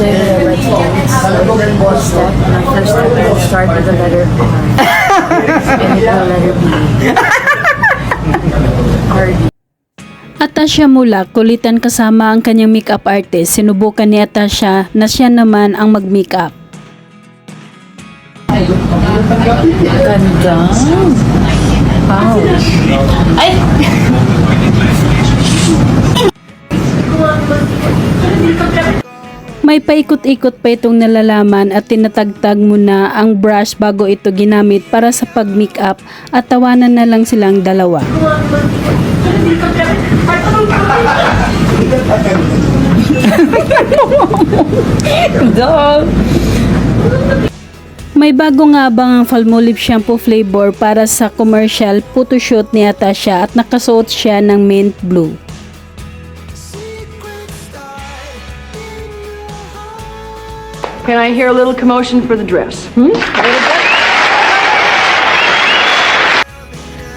I like to step. My first step will start with the letter R. and the letter B. R. Atasha Mula, kulitan kasama ang kanyang makeup artist. Sinubukan ni Atasha na siya naman ang mag-makeup. Ganda. Wow. Ay! May paikot-ikot pa itong nalalaman at tinatagtag muna ang brush bago ito ginamit para sa pag-makeup at tawanan na lang silang dalawa. May bago nga bang ang Palmolive shampoo flavor para sa commercial photoshoot ni Atasha at nakasuot siya ng mint blue. Can I hear a little commotion for the dress?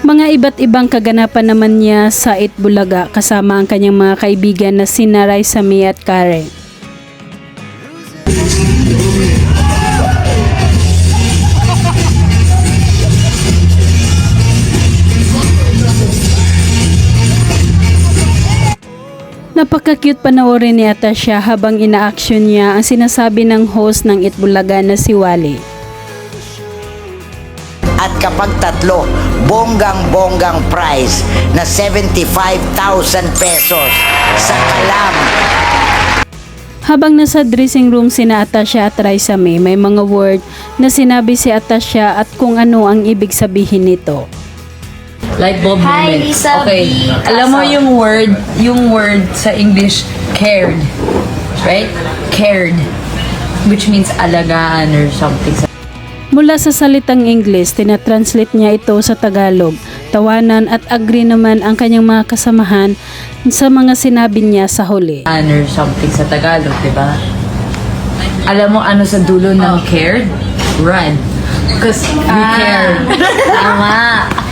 Mga iba't ibang kaganapan naman niya sa Itbulaga kasama ang kanyang mga kaibigan na sina Raisa May at Karen. Napaka-cute panoorin ni Atasha habang ina-action niya ang sinasabi ng host ng Itbulaga na si Wally. At kapag tatlo, bonggang-bonggang prize na 75,000 pesos sa kalam. Habang nasa dressing room sina Atasha at Raisa May, may mga word na sinabi si Atasha at kung ano ang ibig sabihin nito. Light bulb Hi, moment. Lisa okay. B. Alam mo yung word, yung word sa English, cared. Right? Cared. Which means alagaan or something. Mula sa salitang English, tinatranslate niya ito sa Tagalog. Tawanan at agree naman ang kanyang mga kasamahan sa mga sinabi niya sa huli. Or something sa Tagalog, di ba? Alam mo ano sa dulo ng cared? Run. Because you care. Tama.